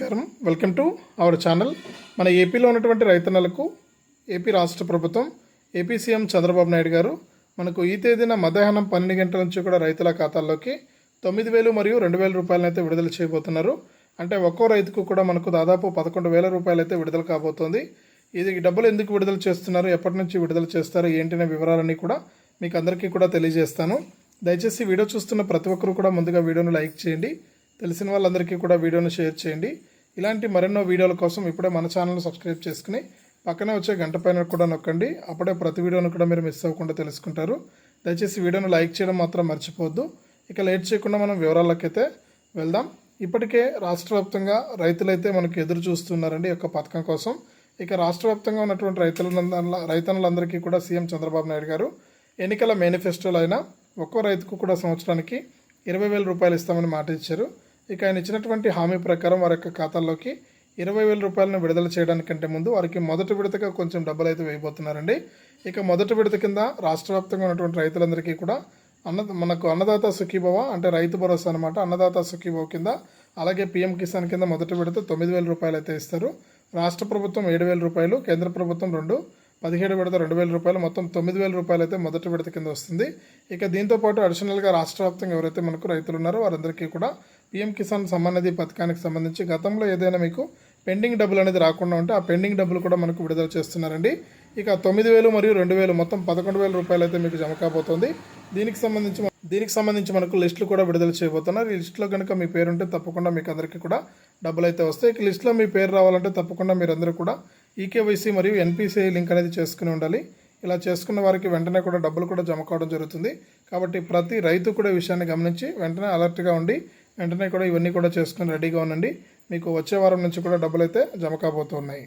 నమస్కారం. Welcome to our channel మన ఏపీలో ఉన్నటువంటి రైతన్నలకు ఏపీ రాష్ట్ర ప్రభుత్వం ఏపీ సీఎం చంద్రబాబు నాయుడు గారు మనకు ఈ తేదీన మధ్యాహ్నం పన్నెండు గంటల నుంచి కూడా రైతుల ఖాతాల్లోకి తొమ్మిది వేలు మరియు రెండు వేల రూపాయలనైతే విడుదల చేయబోతున్నారు. అంటే ఒక్కో రైతుకు కూడా మనకు దాదాపు పదకొండు వేల రూపాయలు అయితే విడుదల కాబోతోంది. ఇది డబ్బులు ఎందుకు విడుదల చేస్తున్నారు ఎప్పటి నుంచి విడుదల చేస్తారు ఏంటనే వివరాలన్నీ కూడా మీకు అందరికీ కూడా తెలియజేస్తాను. దయచేసి వీడియో చూస్తున్న ప్రతి ఒక్కరు కూడా ముందుగా వీడియోను లైక్ చేయండి. తెలిసిన వాళ్ళందరికీ కూడా వీడియోను షేర్ చేయండి. ఇలాంటి మరెన్నో వీడియోల కోసం ఇప్పుడే మన ఛానల్ని సబ్స్క్రైబ్ చేసుకుని పక్కనే వచ్చే గంట పైన కూడా నొక్కండి. అప్పుడే ప్రతి వీడియోను కూడా మీరు మిస్ అవ్వకుండా తెలుసుకుంటారు. దయచేసి వీడియోను లైక్ చేయడం మాత్రం మర్చిపోవద్దు. ఇక లేట్ చేయకుండా మనం వివరాలకైతే వెళ్దాం. ఇప్పటికే రాష్ట్ర వ్యాప్తంగా రైతులైతే మనకు ఎదురు చూస్తున్నారండి ఈ యొక్క పథకం కోసం. ఇక రాష్ట్ర వ్యాప్తంగా ఉన్నటువంటి రైతుల రైతన్నులందరికీ కూడా సీఎం చంద్రబాబు నాయుడు గారు ఎన్నికల మేనిఫెస్టోలో అయినా ఒక్కో రైతుకు కూడా సంవత్సరానికి ఇరవై వేల రూపాయలు ఇస్తామని మాట ఇచ్చారు. ఇక ఆయన ఇచ్చినటువంటి హామీ ప్రకారం వారి యొక్క ఖాతాల్లోకి ఇరవై వేల రూపాయలను విడుదల చేయడానికంటే ముందు వారికి మొదటి విడతగా కొంచెం డబ్బులు అయితే వేయబోతున్నారండి. ఇక మొదటి విడత కింద రాష్ట్ర వ్యాప్తంగా ఉన్నటువంటి రైతులందరికీ కూడా అన్న మనకు అన్నదాత సుఖీభవ అంటే రైతు భరోసా అనమాట అన్నదాత సుఖీభవ కింద అలాగే పీఎం కిసాన్ కింద మొదటి విడత తొమ్మిది వేల రూపాయలు అయితే ఇస్తారు. రాష్ట్ర ప్రభుత్వం ఏడు వేల రూపాయలు కేంద్ర ప్రభుత్వం రెండు. పదిహేడు విడత రెండు వేల రూపాయలు మొత్తం తొమ్మిది వేల రూపాయలు అయితే మొదటి విడత కింద వస్తుంది. ఇక దీంతో పాటు అడిషనల్గా రాష్ట్ర వ్యాప్తంగా ఎవరైతే మనకు రైతులు ఉన్నారో వారందరికీ కూడా పీఎం కిసాన్ సమ్మాన్ నిధి పథకానికి సంబంధించి గతంలో ఏదైనా మీకు పెండింగ్ డబ్బులు అనేది రాకుండా ఉంటే ఆ పెండింగ్ డబ్బులు కూడా మనకు విడుదల చేస్తున్నారండి. ఇక తొమ్మిది వేలు మరియు రెండు వేలు మొత్తం పదకొండు వేల రూపాయలు అయితే మీకు జమ కాబోతుంది. దీనికి సంబంధించి దీనికి సంబంధించి మనకు లిస్టులు కూడా విడుదల చేయబోతున్నారు. ఈ లిస్టులో కనుక మీ పేరు ఉంటే తప్పకుండా మీకు అందరికీ కూడా డబ్బులు అయితే వస్తాయి. ఇక లిస్టులో మీ పేరు రావాలంటే తప్పకుండా మీరందరూ కూడా ఈకేవైసీ మరియు ఎన్పిసిఐ లింక్ అనేది చేసుకుని ఉండాలి. ఇలా చేసుకున్న వారికి వెంటనే కూడా డబ్బులు కూడా జమ కావడం జరుగుతుంది. కాబట్టి ప్రతి రైతు కూడా విషయాన్ని గమనించి వెంటనే అలర్ట్గా ఉండి వెంటనే కూడా ఇవన్నీ కూడా చేసుకుని రెడీగా ఉండండి. మీకు వచ్చే వారం నుంచి కూడా డబ్బులు అయితే జమ కాబోతున్నాయి.